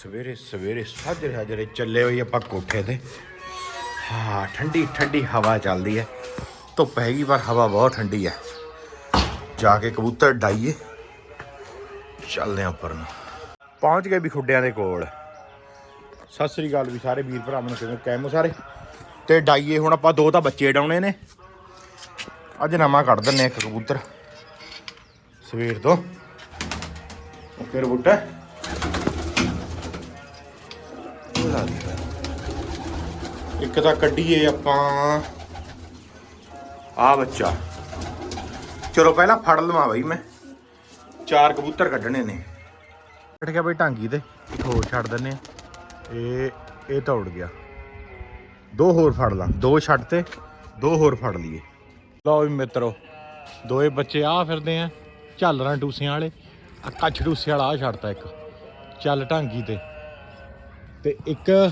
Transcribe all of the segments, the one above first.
ਸਵੇਰੇ ਸਵੇਰੇ ਸਾਜਰੇ ਸਾਜਰੇ ਚੱਲੇ ਹੋਈ ਆਪਾਂ ਕੋਠੇ ਤੇ। ਹਾਂ, ਠੰਡੀ ਠੰਡੀ ਹਵਾ ਚੱਲਦੀ ਹੈ ਧੁੱਪ ਹੈਗੀ, ਪਰ ਹਵਾ ਬਹੁਤ ਠੰਡੀ ਹੈ ਜਾ ਕੇ ਕਬੂਤਰ ਡਾਈਏ ਚੱਲਦੇ ਆਂ ਉੱਪਰ ਨੂੰ। ਪਹੁੰਚ ਗਏ ਵੀ ਖੁੱਡਿਆਂ ਦੇ ਕੋਲ। ਸਤਿ ਸ੍ਰੀ ਅਕਾਲ ਵੀ ਸਾਰੇ ਵੀਰ ਭਰਾਵਾਂ ਨੂੰ ਕਿਵੇਂ ਕੈਮੋ ਸਾਰੇ? ਤੇ ਡਾਈਏ ਹੁਣ ਆਪਾਂ ਦੋ ਤਾਂ ਬੱਚੇ ਡਾਉਣੇ ਨੇ। ਅੱਜ ਨਵਾਂ ਕੱਢ ਦਿੰਨੇ ਇੱਕ ਕਬੂਤਰ। ਸਵੇਰ ਤੋਂ। ਓਕੇ ਰਬੂਟਾ ਇੱਕ ਤਾਂ ਕੱਢੀਏ ਆਪਾਂ। ਆ ਬੱਚਾ। ਚਲੋ ਪਹਿਲਾਂ ਫੜ ਲਵਾਂ ਬਈ ਮੈਂ। ਚਾਰ ਕਬੂਤਰ ਕੱਢਣੇ ਨੇ। ਕੱਢ ਗਿਆ ਬਈ ਢਾਂਗੀ ਤੇ। ਇੱਕ ਹੋਰ ਛੱਡ ਦਿੰਨੇ ਆ। ਇਹ ਇਹ ਤਾਂ ਉੜ ਗਿਆ। ਦੋ ਹੋਰ ਫੜ ਲਾਂ। ਦੋ ਛੱਡ ਤੇ ਦੋ ਹੋਰ ਫੜ ਲਈਏ। ਲਓ ਵੀ ਮਿੱਤਰੋ ਦੋਏ ਬੱਚੇ ਆ ਫਿਰਦੇ ਆ। ਝਾਲਰਾਂ ਟੂਸਿਆਂ ਵਾਲੇ। ਆ ਕੱਛ ਟੂਸੇ ਵਾਲਾ ਆ ਛੱਡਤਾ ਇੱਕ। ਚੱਲ ਢਾਂਗੀ ਤੇ। ਤੇ ਇੱਕ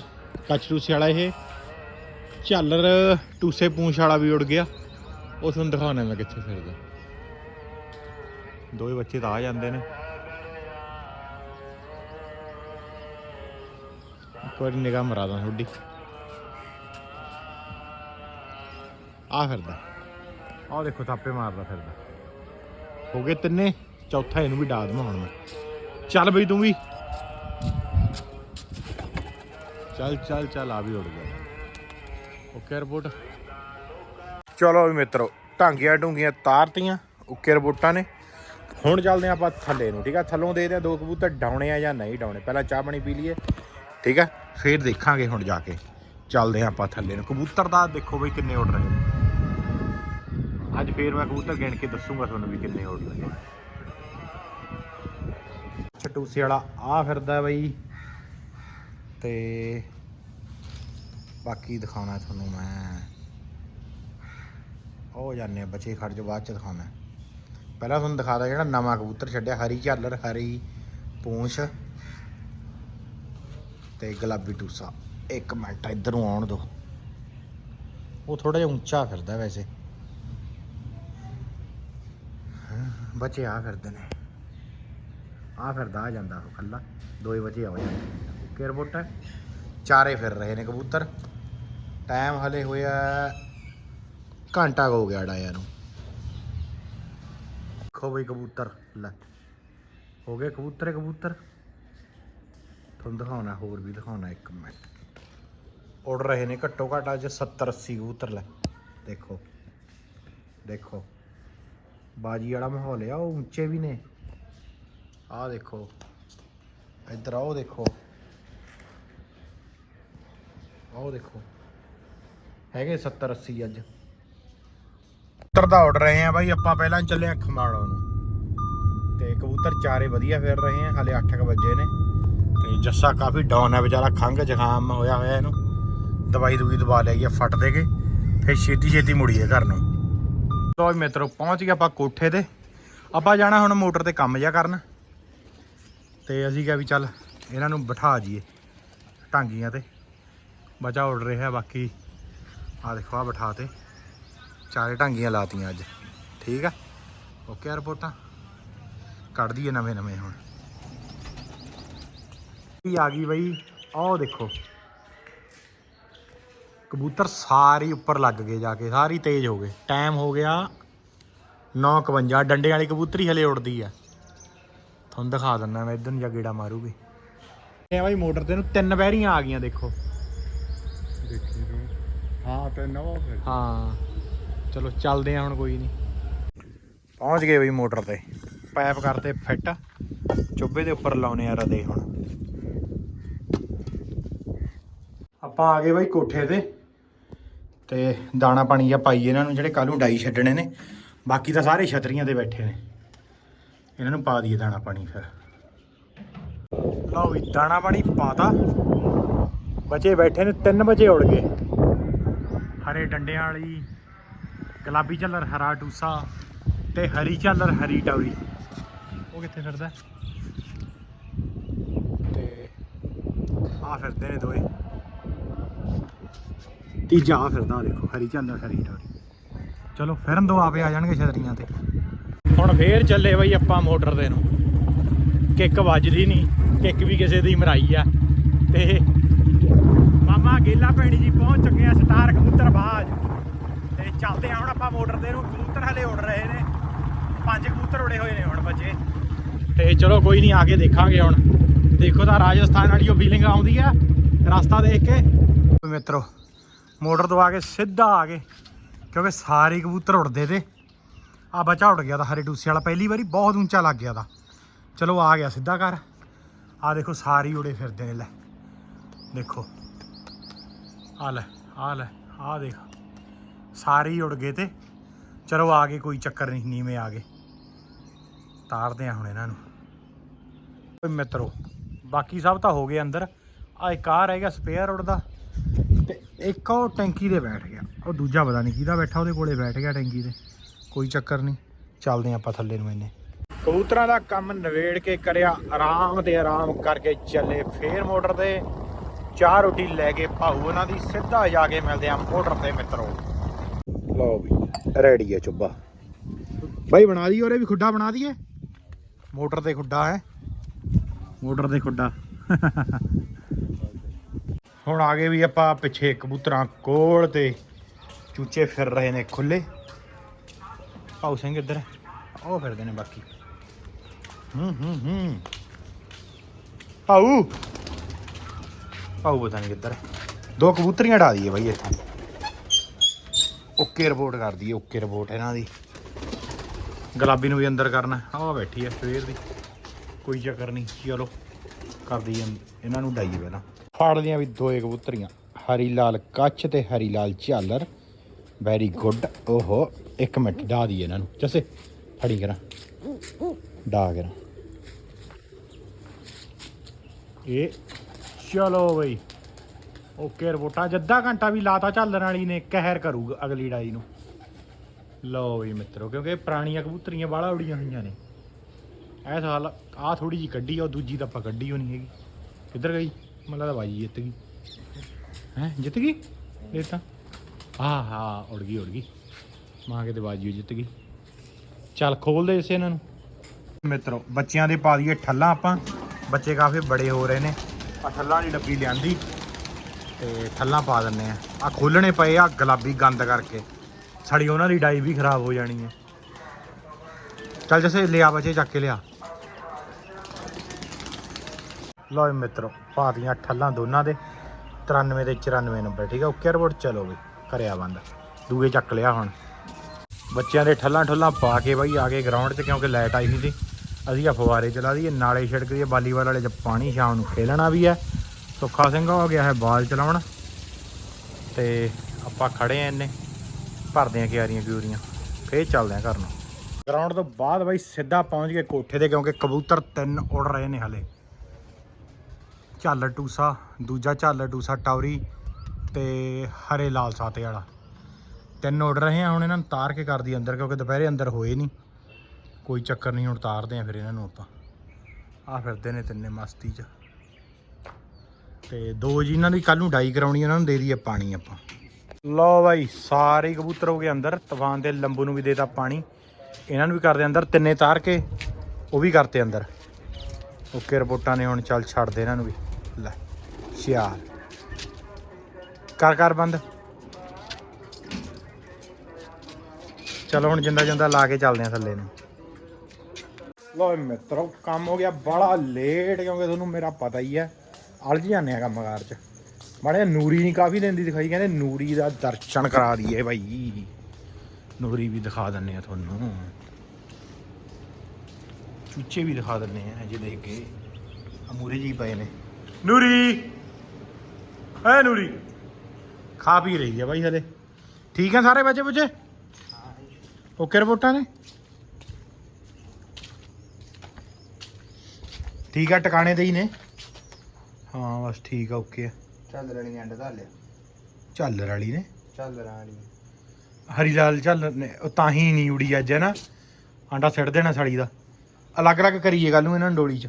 ਕੱਚ ਟੂਸੇ ਵਾਲਾ ਇਹ ਝਾਲਰ ਟੂਸੇ ਪੂੰਛ ਵਾਲਾ ਵੀ ਉੜ ਗਿਆ। ਉਹ ਤੁਹਾਨੂੰ ਦਿਖਾਉਣਾ ਮੈਂ ਕਿੱਥੇ ਫਿਰਦਾ। ਦੋਵੇਂ ਬੱਚੇ ਤਾਂ ਆ ਜਾਂਦੇ ਨੇ। ਇੱਕ ਵਾਰੀ ਨਿਗਾਹ ਮਰਾ ਦਾਂ ਤੁਹਾਡੀ। ਆ ਫਿਰਦਾ। ਆਹ ਦੇਖੋ ਥਾਪੇ ਮਾਰਦਾ ਫਿਰਦਾ। ਹੋ ਗਏ ਤਿੰਨੇ। ਚੌਥਾ ਇਹਨੂੰ ਵੀ ਡਾ ਦਵਾਂ ਮੈਂ। ਚੱਲ ਬਈ ਤੂੰ ਵੀ। ਚੱਲ ਚੱਲ ਚੱਲ, ਆ ਵੀ ਉੜ ਗਿਆ। Okay report. ਚਲੋ ਵੀ ਮਿੱਤਰੋ, ਢਾਂਗੀਆਂ ਢੁੰਗੀਆਂ ਤਾਰਤੀਆਂ, ਓਕੇ ਰਿਪੋਰਟਾਂ ਨੇ। ਹੁਣ ਚੱਲਦੇ ਹਾਂ ਆਪਾਂ ਥੱਲੇ ਨੂੰ, ਠੀਕ ਆ? ਥੱਲੋਂ ਦੇਖਦੇ ਆ ਦੋ ਕਬੂਤਰ ਡਾਉਣੇ ਆ ਜਾਂ ਨਹੀਂ ਡਾਉਣੇ। ਪਹਿਲਾਂ ਚਾਹ ਪਾਣੀ ਪੀ ਲਈਏ, ਠੀਕ ਆ? ਫੇਰ ਦੇਖਾਂਗੇ ਹੁਣ ਜਾ ਕੇ। ਚੱਲਦੇ ਹਾਂ ਆਪਾਂ ਥੱਲੇ ਨੂੰ। ਕਬੂਤਰ ਦਾ ਦੇਖੋ ਬਈ ਕਿੰਨੇ ਉੱਡ ਰਹੇ ਨੇ। ਅੱਜ ਫੇਰ ਮੈਂ ਕਬੂਤਰ ਗਿਣ ਕੇ ਦੱਸੂਗਾ ਤੁਹਾਨੂੰ ਵੀ ਕਿੰਨੇ ਉੱਡ ਰਹੇ ਨੇ। ਛਟੂਸੇ ਵਾਲਾ ਆ ਫਿਰਦਾ ਬਈ। ਤੇ ਬਾਕੀ ਦਿਖਾਉਣਾ ਤੁਹਾਨੂੰ ਮੈਂ। ਉਹ ਜਾਣੇ ਬੱਚੇ ਖੜ ਜੋ ਬਾਅਦ ਚ ਦਿਖਾਉਣਾ। ਪਹਿਲਾਂ ਤੁਹਾਨੂੰ ਦਿਖਾਦਾ ਜਿਹੜਾ ਨਵਾਂ ਕਬੂਤਰ ਛੱਡਿਆ, ਹਰੀ ਝਾਲਰ, ਹਰੀ ਪੂੰਛ ਤੇ ਗੁਲਾਬੀ ਟੂਸਾ। ਇੱਕ ਮਿੰਟ, ਇੱਧਰ ਨੂੰ ਆਉਣ ਦਿਓ। ਉਹ ਥੋੜਾ ਜਿਹਾ ਉੱਚਾ ਫਿਰਦਾ ਵੈਸੇ। ਬੱਚੇ ਆ ਫਿਰਦੇ ਨੇ। ਆ ਫਿਰਦਾ, ਆ ਜਾਂਦਾ ਉਹ ਕੱਲਾ ਦੋਏ ਬੱਚੇ ਆ ਜਾਂਦੇ। ਓਕੇ ਰਿਪੋਰਟ ਹੈ। ਚਾਰੇ ਫਿਰ ਰਹੇ ਨੇ ਕਬੂਤਰ। ਟਾਈਮ ਹਲੇ ਹੋਇਆ ਘੰਟਾ ਕੁ ਹੋ ਗਿਆ ਡਾਇਆ ਨੂੰ। ਦੇਖੋ ਬਈ ਕਬੂਤਰ, ਲੈ। ਹੋ ਗਏ ਕਬੂਤਰ ਕਬੂਤਰ। ਤੁਹਾਨੂੰ ਦਿਖਾਉਣਾ, ਹੋਰ ਵੀ ਦਿਖਾਉਣਾ ਇੱਕ ਮਿੰਟ। ਉੜ ਰਹੇ ਨੇ ਘੱਟੋ ਘੱਟ ਅੱਜ 70 80 ਕਬੂਤਰ, ਲੈ। ਦੇਖੋ। ਦੇਖੋ। ਬਾਜੀ ਵਾਲਾ ਮਾਹੌਲ ਆ, ਉਹ ਉੱਚੇ ਵੀ ਨੇ। ਆਹ ਦੇਖੋ। ਇੱਧਰ ਆਓ, ਦੇਖੋ। ਆਓ ਦੇਖੋ। ਹੈਗੇ 70 80 ਅੱਜ। ਕਬੂਤਰ ਦਾ ਉੱਡ ਰਹੇ ਆ ਬਾਈ, ਆਪਾਂ ਪਹਿਲਾਂ ਚੱਲੇ ਆ ਖਮਾਣੋ ਨੂੰ। ਤੇ ਕਬੂਤਰ ਚਾਰੇ ਵਧੀਆ ਫਿਰ ਰਹੇ ਆ, ਹਲੇ 8 ਵਜੇ ਨੇ। ਤੇ ਜੱਸਾ ਕਾਫੀ ਡਾਊਨ ਹੈ ਵਿਚਾਰਾ, ਖੰਘ ਜ਼ੁਕਾਮ ਹੋਇਆ ਹੋਇਆ ਇਹਨੂੰ। ਦਵਾਈ ਦੂਈ ਦਵਾ ਲਈ ਆ, ਫਟ ਦੇ ਕੇ। ਫਿਰ ਛੇਤੀ ਛੇਤੀ ਮੁੜੀਏ ਘਰ ਨੂੰ। ਲੋ ਮਿੱਤਰੋ, ਪਹੁੰਚ ਗਏ ਆਪਾਂ ਕੋਠੇ ਤੇ। ਆਪਾਂ ਜਾਣਾ ਹੁਣ ਮੋਟਰ ਤੇ ਕੰਮ ਜਿਆ ਕਰਨ। ਤੇ ਅਸੀਂ ਕਿਹਾ ਵੀ ਚੱਲ, ਇਹਨਾਂ ਨੂੰ ਬਿਠਾ ਜੀਏ ਟਾਂਗੀਆਂ ਤੇ। ਬਚਾ ਉੱਡ ਰਿਹਾ ਬਾਕੀ ਆ ਦੇਖੋ ਆ ਬਿਠਾ ਤੇ। ਚਾਰੇ ਟਾਂਗੀਆਂ ਲਾਤੀਆਂ ਅੱਜ। ਠੀਕ ਆ? ਓਕੇ ਰਿਪੋਰਟਾਂ। ਕੱਢਦੀ ਦਈਏ ਨਵੇਂ ਨਵੇਂ ਹੁਣ। ਕੀ ਆ ਗਈ ਬਈ? ਆਹ ਦੇਖੋ। ਕਬੂਤਰ ਸਾਰੇ ਉੱਪਰ ਲੱਗ ਗਏ ਜਾ ਕੇ, ਸਾਰੀ ਤੇਜ਼ ਹੋ ਗਏ। ਟਾਈਮ ਹੋ ਗਿਆ 9:51 ਡੰਡੇ ਵਾਲੀ ਕਬੂਤਰੀ ਹਲੇ ਉੜਦੀ ਆ। ਤੁਹਾਨੂੰ ਦਿਖਾ ਦਿੰਦਾ ਮੈਂ, ਇਧਰ ਨੂੰ ਜਾ ਗੇੜਾ ਮਾਰੂਗੀ। ਇਹ ਬਾਈ ਮੋਟਰ ਤੇ ਨੂੰ ਤਿੰਨ ਬਹਿਰੀਆਂ ਆ ਗਈਆਂ, ਦੇਖੋ। ਹਾਂ ਤੇ ਨਵਾਂ ਫਿਰ। ਹਾਂ। ਚਲੋ, ਚੱਲਦੇ ਆ ਹੁਣ ਕੋਈ ਨਹੀਂ ਪਹੁੰਚ ਗਏ ਬਈ ਮੋਟਰ ਤੇ। ਪਾਈਪ ਕਰਤੇ ਫਿੱਟ। ਚੁੱਭੇ ਦੇ ਉੱਪਰ ਲਾਉਨੇ ਆ ਰਦੇ ਹੁਣ। ਆਪਾਂ ਆ ਗਏ ਬਈ ਕੋਠੇ ਤੇ। ਤੇ ਦਾਣਾ ਪਾਣੀ ਆ ਪਾਈ ਇਹਨਾਂ ਨੂੰ, ਜਿਹੜੇ ਕੱਲ ਨੂੰ ਡਾਈ ਛੱਡਣੇ ਨੇ। ਬਾਕੀ ਤਾਂ ਸਾਰੇ ਛਤਰੀਆਂ ਤੇ ਬੈਠੇ ਨੇ। ਇਹਨਾਂ ਨੂੰ ਪਾ ਦਈਏ ਦਾਣਾ ਪਾਣੀ ਫਿਰ। ਲਓ ਵੀ ਦਾਣਾ ਪਾਣੀ ਪਾਤਾ। ਬੱਚੇ ਬੈਠੇ ਨੇ 3 ਵਜੇ ਉੜ ਗਏ। ਹਰੇ ਡੰਡਿਆਂ ਵਾਲੀ, ਗੁਲਾਬੀ ਝੱਲਰ, ਹਰਾ ਟੂਸਾ ਤੇ ਹਰੀ ਝੱਲਰ, ਹਰੀ ਟੌਰੀ ਉਹ ਕਿੱਥੇ ਫਿਰਦਾ? ਤੇ ਆ ਫਿਰਦੇ ਨੇ ਦੋਏ ਤੀਜਾ ਆ ਫਿਰਦਾ ਦੇਖੋ, ਹਰੀ ਝੱਲਰ, ਹਰੀ ਟੌਰੀ ਚਲੋ, ਫਿਰਨ ਦੋ, ਆਪੇ ਆ ਜਾਣਗੇ ਛਤਰੀਆਂ ਤੇ। ਹੁਣ ਫੇਰ ਚੱਲੇ ਬਈ ਆਪਾਂ ਮੋਟਰ ਦੇ ਨੂੰ। ਕਿੱਕ ਵੱਜਦੀ ਨਹੀਂ, ਕਿੱਕ ਵੀ ਕਿਸੇ ਦੀ ਮਰਾਈ ਆ। ਤੇ ਮਾਮਾ ਗੇਲਾ ਭੈਣੀ ਜੀ ਪਹੁੰਚ ਚੁੱਕੇ ਆ ਸਟਾਰ ਕਬੂਤਰ ਬਾਜ। ਤੇ ਚੱਲਦੇ ਆ ਹੁਣ ਆਪਾਂ ਮੋਟਰ ਦੇ ਨੂੰ। ਕਬੂਤਰ ਹਲੇ ਉੱਡ ਰਹੇ ਨੇ। ਪੰਜ ਕਬੂਤਰ ਉੜੇ ਹੋਏ ਨੇ ਹੁਣ ਬੱਚੇ। ਤੇ ਚਲੋ ਕੋਈ ਨਹੀਂ, ਆ ਕੇ ਦੇਖਾਂਗੇ ਹੁਣ। ਦੇਖੋ ਤਾਂ ਰਾਜਸਥਾਨ ਵਾਲੀ ਉਹ ਫੀਲਿੰਗ ਆਉਂਦੀ ਆ। ਰਸਤਾ ਦੇਖ ਕੇ। ਮਿੱਤਰੋ, ਮੋਟਰ ਤੋਂ ਆ ਕੇ ਸਿੱਧਾ ਆ ਗਏ। ਕਿਉਂਕਿ ਸਾਰੇ ਕਬੂਤਰ ਉੜਦੇ ਤੇ। ਆ ਬਚਾ ਉੱਡ ਗਿਆ ਤਾਂ ਹਰੇ ਟੂਸੇ ਵਾਲਾ। ਪਹਿਲੀ ਵਾਰੀ ਬਹੁਤ ਉੱਚਾ ਲੱਗ ਗਿਆ ਤਾਂ। ਚਲੋ ਆ ਗਿਆ ਸਿੱਧਾ ਘਰ। ਆ ਦੇਖੋ, ਸਾਰੇ ਹੀ ਉੜੇ ਫਿਰਦੇ ਨੇ ਲੈ। ਦੇਖੋ। ਆ ਲੈ ਆ ਲੈ, ਆ ਦੇਖ। ਸਾਰੇ ਹੀ ਉੜ ਗਏ ਤੇ। ਚਲੋ ਆ ਗਏ, ਕੋਈ ਚੱਕਰ ਨਹੀਂ, ਨੀਵੇਂ ਆ ਗਏ। ਤਾਰਦੇ ਆ ਹੁਣ ਇਹਨਾਂ ਨੂੰ। ਓਏ ਮਿੱਤਰੋ, ਬਾਕੀ ਸਭ ਤਾਂ ਹੋ ਗਏ ਅੰਦਰ। ਆ ਇੱਕ ਆ ਰਹਿ ਗਿਆ ਸਪੇਅਰ ਉੜਦਾ ਤੇ ਇੱਕ ਉਹ ਟੈਂਕੀ ਦੇ ਬੈਠ ਗਿਆ। ਉਹ ਦੂਜਾ ਪਤਾ ਨਹੀਂ ਕਿਹਦਾ ਬੈਠਾ, ਉਹਦੇ ਕੋਲੇ ਬੈਠ ਗਿਆ ਟੈਂਕੀ ਤੇ। ਕੋਈ ਚੱਕਰ ਨਹੀਂ। ਚੱਲਦੇ ਆਪਾਂ ਥੱਲੇ ਨੂੰ ਇੰਨੇ। ਕਬੂਤਰਾਂ ਦਾ ਕੰਮ ਨਵੇੜ ਕੇ ਕਰਿਆ ਆਰਾਮ ਤੇ ਆਰਾਮ ਕਰਕੇ ਚੱਲੇ ਫੇਰ ਮੋਟਰ ਤੇ। ਚਾਹ ਰੋਟੀ ਲੈ ਕੇ ਭਾਊ ਉਹਨਾਂ ਦੀ ਸਿੱਧਾ ਜਾ ਕੇ ਮਿਲਦੇ ਆ ਮੋਟਰ ਤੇ ਮਿੱਤਰੋ। ਲਓ ਵੀ ਰੈਡੀ ਹੈ ਚੁੱਬਾ ਬਾਈ ਬਣਾ ਦਈਏ ਉਹਰੇ ਵੀ ਖੁੱਡਾ ਬਣਾ ਦਈਏ? ਮੋਟਰ ਤੇ ਖੁੱਡਾ ਹੈ। ਮੋਟਰ ਤੇ ਖੁੱਡਾ। ਹੁਣ ਆ ਗਏ ਵੀ ਆਪਾਂ ਪਿੱਛੇ ਕਬੂਤਰਾਂ ਕੋਲ ਤੇ ਚੂਚੇ ਫਿਰ ਰਹੇ ਨੇ ਖੁੱਲੇ। ਭਾਊ ਸਿੰਘ ਇੱਧਰ ਉਹ ਫਿਰਦੇ ਨੇ ਬਾਕੀ। ਹੂੰ ਹੂੰ ਹੂੰ। ਭਾਊ! ਭਾਊ ਪਤਾ ਨਹੀਂ ਕਿੱਧਰ। ਦੋ ਕਬੂਤਰੀਆਂ ਢਾ ਦਈਏ ਬਾਈ ਇੱਥੇ। ਓਕੇ ਰਿਪੋਰਟ ਕਰ ਦਈਏ, ਓਕੇ ਰਿਪੋਰਟ ਇਹਨਾਂ ਦੀ। ਗੁਲਾਬੀ ਨੂੰ ਵੀ ਅੰਦਰ ਕਰਨਾ। ਆਹ ਬੈਠੀ ਹੈ ਸਵੇਰ ਦੀ। ਕੋਈ ਚੱਕਰ ਨਹੀਂ, ਚਲੋ ਕਰ ਦਈਏ ਇਹਨਾਂ ਨੂੰ ਡਾਈਏ ਪਹਿਲਾਂ। ਫਾੜ ਲੀਆਂ ਵੀ ਦੋਏ ਕਬੂਤਰੀਆਂ। ਹਰੀ ਲਾਲ ਕੱਚ ਤੇ ਹਰੀ ਲਾਲ ਝਾਲਰ। ਵੈਰੀ ਗੁੱਡ ਓਹੋ, ਇੱਕ ਮਿੰਟ ਡਾ ਦਈਏ ਇਹਨਾਂ ਨੂੰ। ਜੱਸੇ, ਫੜੀ ਕਰਾਂ। ਡਾ ਕਰਾਂ। ਇਹ ਚਲੋ ਬਈ। ਓਕੇ ਰਿਪੋਰਟਾਂ, ਜੱਦਾ ਘੰਟਾ ਵੀ ਲਾਤਾ ਝਾਲਣ ਵਾਲੀ ਨੇ, ਕਹਿਰ ਕਰੂਗਾ ਅਗਲੀ ਡਾਈ ਨੂੰ। ਲਓ ਬਈ ਮਿੱਤਰੋ, ਕਿਉਂਕਿ ਇਹ ਪੁਰਾਣੀਆਂ ਕਬੂਤਰੀਆਂ ਬਾਹਲਾ ਉੜੀਆਂ ਹੋਈਆਂ ਨੇ। ਐ ਸਾਲ ਆ ਥੋੜੀ ਜੀ ਕੱਢੀ ਆ, ਉਹ ਦੂਜੀ ਤਾਂ ਆਪਾਂ ਕੱਢੀ ਹੋਣੀ ਹੈਗੀ। ਕਿੱਧਰ ਗਈ? ਮੈਨੂੰ ਲੱਗਦਾ ਬਾਜੀ ਜਿੱਤ ਗਈ। ਹੈ, ਜਿੱਤ ਗਈ? ਇਹ ਤਾਂ। ਹਾਂ ਹਾਂ ਉੜ ਗਈ ਉੜ ਗਈ। ਮਾਂ ਕਿਤੇ ਬਾਜੀ ਜਿੱਤ ਗਈ। ਚੱਲ ਖੋਲ ਦੇ ਇਸੇ ਇਹਨਾਂ ਨੂੰ। ਮਿੱਤਰੋ, ਬੱਚਿਆਂ ਦੇ ਪਾ ਦਈਏ ਠੱਲਾਂ ਆਪਾਂ। ਬੱਚੇ ਕਾਫੀ ਬੜੇ ਹੋ ਰਹੇ ਨੇ। ਆ ਥੱਲਾਂ ਦੀ ਡੱਬੀ ਲਿਆਂਦੀ ਤੇ ਥੱਲਾਂ ਪਾ ਦਿੰਨੇ ਆ। ਆ ਖੋਲਣੇ ਪਏ ਆ ਗੁਲਾਬੀ ਗੰਦ ਕਰਕੇ। ਸਾਡੀ ਉਹਨਾਂ ਦੀ ਡਾਈ ਵੀ ਖਰਾਬ ਹੋ ਜਾਣੀ ਹੈ। ਚੱਲ ਜਸੇ ਲਿਆ ਬਚੇ, ਚੱਕ ਕੇ ਲਿਆ। ਲਓ ਜੀ ਪਾ ਦੀਆਂ ਠੱਲਾਂ ਦੋਨਾਂ ਦੇ। 93 ਤੇ 94 ਨੰਬਰ, ਠੀਕ ਆ? ਓਕੇ ਰਿਪੋਰਟ, ਚਲੋ ਬਈ ਕਰਿਆ ਬੰਦ। ਦੂਏ ਚੱਕ ਲਿਆ ਹੁਣ। ਬੱਚਿਆਂ ਦੇ ਠੱਲਾਂ ਠੁੱਲਾਂ ਪਾ ਕੇ ਬਾਈ, ਆ ਗਏ ਗਰਾਊਂਡ 'ਚ ਕਿਉਂਕਿ ਲਾਈਟ ਆਈ ਨਹੀਂ ਸੀ। ਅਸੀਂ ਆ ਫਵਾਰੇ ਚਲਾ ਦਈਏ, ਨਾਲੇ ਛਿੜਕ ਦਈਏ, ਵਾਲੀਬਾਲ ਵਾਲੇ 'ਚ ਪਾਣੀ ਸ਼ਾਮ ਨੂੰ ਖੇਲਣਾ ਵੀ ਹੈ। ਸੁੱਖਾ ਸਿੰਘ ਹੋ ਗਿਆ ਹੈ ਬਾਲ ਚਲਾਉਣ। ਤੇ ਆਪਾਂ ਖੜੇ ਆ ਇੰਨੇ, ਭਰਦੇ ਆ ਕਿਆਰੀਆਂ ਕਿਊਰੀਆਂ, ਫੇਰ ਚੱਲਦੇ ਆ ਘਰ ਨੂੰ। ਗਰਾਊਂਡ ਤੋਂ ਬਾਅਦ ਬਾਈ ਸਿੱਧਾ ਪਹੁੰਚ ਗਏ ਕੋਠੇ ਤੇ, ਕਿਉਂਕਿ ਕਬੂਤਰ ਤਿੰਨ ਉੜ ਰਹੇ ਨੇ ਹਲੇ। ਝੱਲ ਟੂਸਾ, ਦੂਜਾ ਝਾਲਰ ਟੂਸਾ ਟੌਰੀ ਤੇ ਹਰੇ ਲਾਲ ਸਾਤੇ ਵਾਲਾ। ਤਿੰਨ ਉੱਡ ਰਹੇ ਆ, ਹੁਣ ਇਹਨਾਂ ਨੂੰ ਤਾਰ ਕੇ ਕਰਦੀ ਅੰਦਰ, ਕਿਉਂਕਿ ਦੁਪਹਿਰੇ ਅੰਦਰ ਹੋਏ ਨਹੀਂ। ਕੋਈ ਚੱਕਰ ਨਹੀਂ ਹੁਣ ਉਤਾਰਦੇ ਆ ਫਿਰ ਇਹਨਾਂ ਨੂੰ ਆਪਾਂ। ਆ ਫਿਰਦੇ ਨੇ ਤਿੰਨੇ ਮਸਤੀ 'ਚ। ਤੇ ਦੋ ਜੀ, ਇਹਨਾਂ ਦੀ ਕੱਲ ਨੂੰ ਡਾਈ ਕਰਾਉਣੀ ਉਹਨਾਂ ਨੂੰ ਦੇ ਦਈਏ ਪਾਣੀ ਆਪਾਂ। ਲਓ ਬਾਈ, ਸਾਰੇ ਕਬੂਤਰ ਹੋ ਗਏ ਅੰਦਰ। ਤੂਫਾਨ ਦੇ ਲੰਬੂ ਨੂੰ ਵੀ ਦੇਤਾ ਪਾਣੀ। ਇਹਨਾਂ ਨੂੰ ਵੀ ਕਰਦੇ ਅੰਦਰ, ਤਿੰਨੇ ਤਾਰ ਕੇ, ਉਹ ਵੀ ਕਰਤੇ ਅੰਦਰ। ਓਕੇ, ਰਿਪੋਰਟਾਂ ਨੇ ਹੁਣ ਚੱਲ ਛੱਡ ਦੇ ਇਹਨਾਂ ਨੂੰ ਵੀ। ਲੈ, ਸਿਆਲ। ਕਰ ਕਰ ਬੰਦ। ਚਲੋ ਹੁਣ ਜਿੰਦਾ ਜਿੰਦਾ ਲਾ ਕੇ ਚੱਲਦੇ ਆ ਥੱਲੇ ਨੂੰ। ਲੋ ਮਿੱਤਰੋ ਕੰਮ ਹੋ ਗਿਆ ਬੜਾ ਲੇਟ ਕਿਉਂਕਿ ਤੁਹਾਨੂੰ ਮੇਰਾ ਪਤਾ ਹੀ ਹੈ ਅਲਝ ਜਾਂਦੇ ਆ ਕੰਮਕਾਰ ਚ। ਮਾੜੇ ਨੂਰੀ ਨਹੀਂ ਕਾਫੀ ਦਿੰਦੀ ਦਿਖਾਈ ਕਹਿੰਦੇ ਨੂਰੀ ਦਾ ਦਰਸ਼ਨ ਕਰਾ ਦਈਏ ਭਾਈ ਨੂਰੀ ਵੀ ਦਿਖਾ ਦਿੰਨੇ ਆ ਤੁਹਾਨੂੰ। ਚੂਚੇ ਵੀ ਦਿਖਾ ਦਿੰਨੇ ਆ ਜੇ ਦੇਖ ਕੇ। ਅਮੂਰੇ ਜੀ ਪਏ ਨੇ। ਨੂਰੀ! ਐ ਨੂਰੀ! ਖਾ ਪੀ ਰਹੀ ਆ ਬਾਈ ਹਲੇ। ਠੀਕ ਆ ਸਾਰੇ ਬੱਚੇ ਬੁੱਚੇ ਓਕੇ ਰਿਪੋਰਟਾਂ ਨੇ? ਠੀਕ ਆ ਟਿਕਾਣੇ ਤੇ ਹੀ ਨੇ। ਹਾਂ ਬਸ ਠੀਕ ਆ ਓਕੇ ਆ। ਚੱਲ ਰਣੀ ਨੇ ਅੰਡ ਧਰ ਲਿਆ। ਝਾਲਰ ਵਾਲੀ ਨੇ। ਚੱਲ ਰਾਣੀ ਹਰੀ ਲਾਲ ਝਾਲਰ ਨੇ ਉਹ ਤਾਂ ਹੀ ਨਹੀਂ ਉੜੀ ਅੱਜ ਹੈ ਨਾ? ਆਂਡਾ ਸਿੱਟ ਦੇਣਾ ਸਾਲੀ ਦਾ। ਅਲੱਗ-ਅਲੱਗ ਕਰੀਏ ਕੱਲ ਨੂੰ ਇਹਨਾਂ ਨੂੰ ਡੋਲੀ 'ਚ।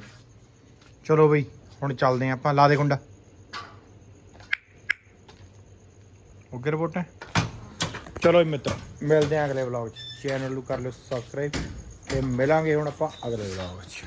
ਚਲੋ ਬਈ ਹੁਣ ਚੱਲਦੇ ਆਂ ਆਪਾਂ ਲਾ ਦੇ ਕੁੰਡਾ ਓਕੇ ਰਿਪੋਰਟ ਹੈ? ਚਲੋ ਜੀ ਮਿੱਤਰ ਮਿਲਦੇ ਆਂ ਅਗਲੇ ਵਲੌਗ 'ਚ। ਚੈਨਲ ਨੂੰ ਕਰ ਲਿਓ ਸਬਸਕ੍ਰਾਈਬ ਤੇ ਮਿਲਾਂਗੇ ਹੁਣ ਆਪਾਂ ਅਗਲੇ ਵਲੌਗ 'ਚ।